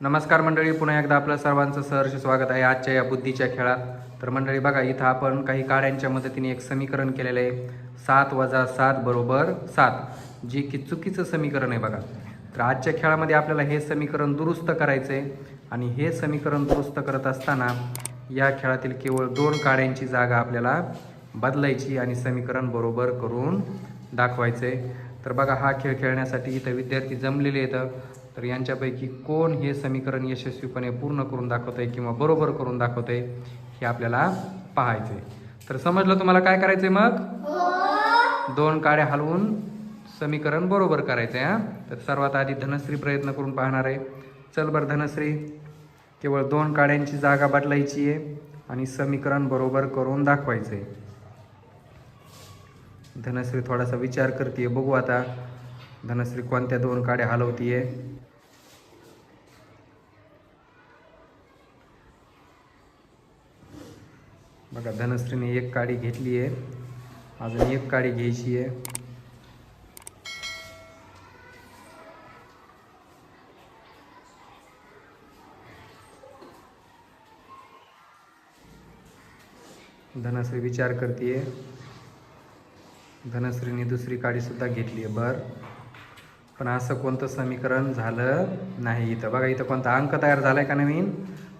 नमस्कार मंडळी पुन्हा एकदा आपलं सर्वांचं सहर्ष स्वागत आहे आजच्या या बुद्धीच्या खेळात. तर मंडळी बघा इथं आपण काही काड्यांच्या मदतीने एक समीकरण केलेलं आहे. सात वजा सात बरोबर सात जे की चुकीचं समीकरण आहे बघा. तर आजच्या खेळामध्ये आपल्याला हे समीकरण दुरुस्त करायचं आहे आणि हे समीकरण दुरुस्त करत असताना या खेळातील केवळ दोन काड्यांची जागा आपल्याला बदलायची आणि समीकरण बरोबर करून दाखवायचं आहे तर बघा हा खेळ खेळण्यासाठी इथं विद्यार्थी जमलेले आहेत. तर यांच्यापैकी कोण हे समीकरण यशस्वीपणे पूर्ण करून दाखवत आहे किंवा बरोबर करून दाखवत आहे हे आपल्याला पाहायचं आहे तर समजलं तुम्हाला काय करायचंय मग? दोन काड्या हलवून समीकरण बरोबर करायचं आहे हां? तर सर्वात आधी धनश्री प्रयत्न करून पाहणार आहे. चल बरं धनश्री केवळ दोन काड्यांची जागा बदलायची आहे आणि समीकरण बरोबर करून दाखवायचं आहे धनश्री थोडासा विचार करते बघू आता. धनश्री कोणत्या दोन काड्या हलवतीये? बघा धनश्रीने एक काडी घेतली आहे. अजून एक काडी घ्यायची आहे. धनश्री विचार करते धनश्रीने दुसरी काडीसुद्धा घेतली आहे बर. पण असं कोणतं समीकरण झालं नाही इथं. बघा इथं कोणता अंक तयार झाला आहे का नवीन?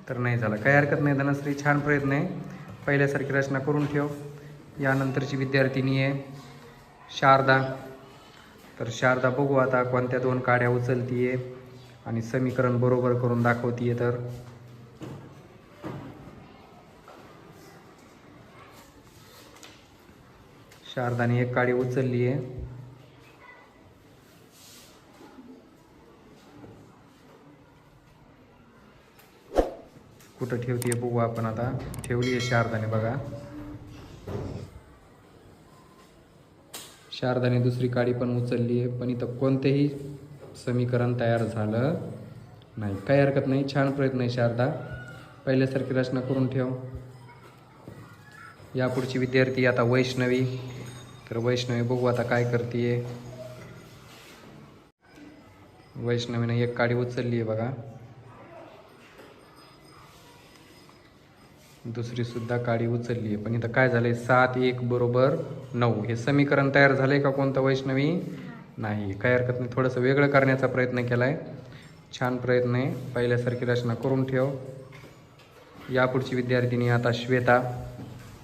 तर नाही झाला. काही हरकत नाही धनश्री. छान प्रयत्न आहे. पहिल्यासारखी रचना करून ठेव. यानंतरची विद्यार्थिनी आहे शारदा. तर शारदा बघू आता कोणत्या दोन काड्या उचलतीये. आणि समीकरण बरोबर करून दाखवतीये तर. शारदाने एक काडी उचलली आहे कुठं ठेवतीये बघू आपण आता. ठेवली आहे शारदाने बघा. शारदाने दुसरी काडी पण उचलली आहे पण इथं कोणतेही समीकरण तयार झालं नाही. काही हरकत नाही. छान प्रयत्न आहे शारदा. पहिल्यासारखी रचना करून ठेव. यापुढची विद्यार्थी आता वैष्णवी. तर वैष्णवी बघू आता काय करते वैष्णवीने एक काडी उचलली आहे बघा. दुसरी सुद्धा काडी उचलली आहे. पण इथं काय झालंय? सात एक बरोबर नऊ. हे समीकरण तयार झालंय का कोणतं वैष्णवी? नाही. काही हरकत नाही. थोडंसं वेगळं करण्याचा प्रयत्न केलाय. छान प्रयत्न आहे. पहिल्यासारखी रचना करून ठेव. यापुढची विद्यार्थिनी आता श्वेता.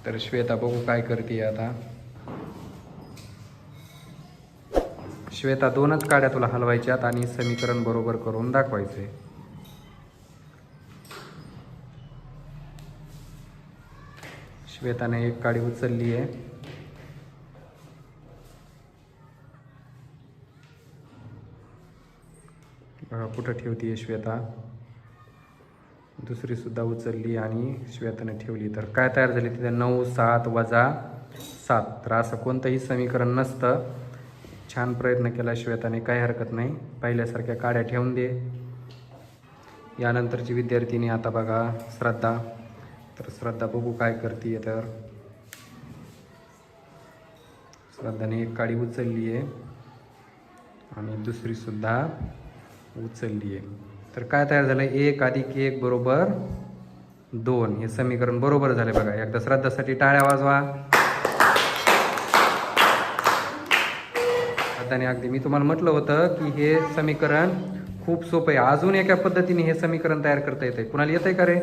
तर श्वेता बघू काय करते आता. श्वेता दोनच काड्या तुला हलवायच्यात आणि समीकरण बरोबर करून दाखवायचे श्वेताने एक काडी उचलली आहे. बघा कुठं ठेवतीये श्वेता. दुसरी सुद्धा उचलली आणि श्वेताने ठेवली. तर काय तयार झाली तिथे? नऊ सात वजा सात. तर असं कोणतंही समीकरण नसतं. छान प्रयत्न केला श्वेताने काही हरकत नाही. पहिल्यासारख्या काड्या ठेवून दे. यानंतरची विद्यार्थिनी आता बघा श्रद्धा. तर श्रद्धा बघू काय करते तर. श्रद्धाने एक काडी उचलली आहे. आणि दुसरी सुद्धा उचलली आहे. तर काय तयार झालं एक अधिक एक बरोबर दोन. हे समीकरण बरोबर झाले बघा. एकदा श्रद्धासाठी टाळ्या वाजवा. श्रद्धाने अगदी मी तुम्हाला म्हटलं होतं की हे समीकरण खूप सोपं आहे. अजून एका पद्धतीने हे समीकरण तयार करता येते कुणाला येतंय का रे?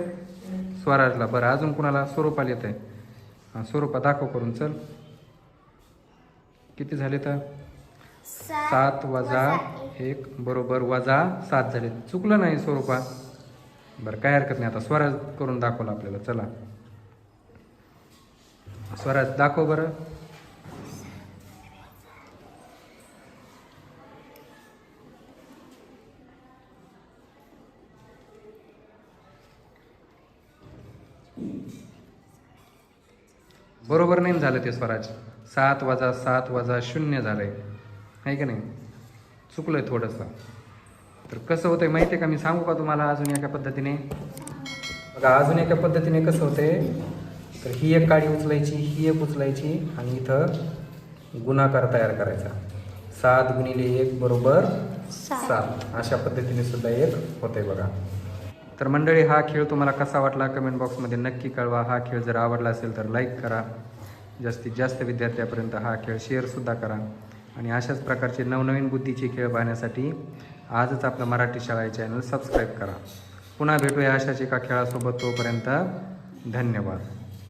स्वराजला. बरं अजून कुणाला? स्वरूपाला येतंय. हां स्वरूपा दाखव करून चल. किती झाले तर सात वजा एक बरोबर वजा सात झाले चुकलं नाही स्वरूपा. बरं काय हरकत नाही. आता स्वराज करून दाखवलं आपल्याला. चला. स्वराज दाखव बरं. बरोबर नाही झालं ते स्वराज? सात वजा सात वजा शून्य झालंय. आहे का नाही? चुकलंय थोडंसं. तर कसं होतंय माहिती आहे का? मी सांगू का तुम्हाला अजून एका पद्धतीने? बघा अजून एका पद्धतीने कसं होतंय? तर ही एक काडी उचलायची ही एक उचलायची आणि इथं गुणाकार तयार करायचा. सात गुणिले एक बरोबर सात. अशा पद्धतीने सुद्धा एक होते बघा. तर मंडळी हा खेळ तुम्हाला कसा वाटला? कमेंट बॉक्समध्ये नक्की कळवा. हा खेळ जर आवडला असेल तर लाईक करा. जास्तीत जास्त विद्यार्थ्यापर्यंत हा खेळ शेअरसुद्धा करा. आणि अशाच प्रकारचे नवनवीन बुद्धीचे खेळ पाहण्यासाठी आजच आपलं मराठी शाळा चॅनल सबस्क्राईब करा. पुन्हा भेटूया अशाच एका खेळासोबत. तोपर्यंत धन्यवाद.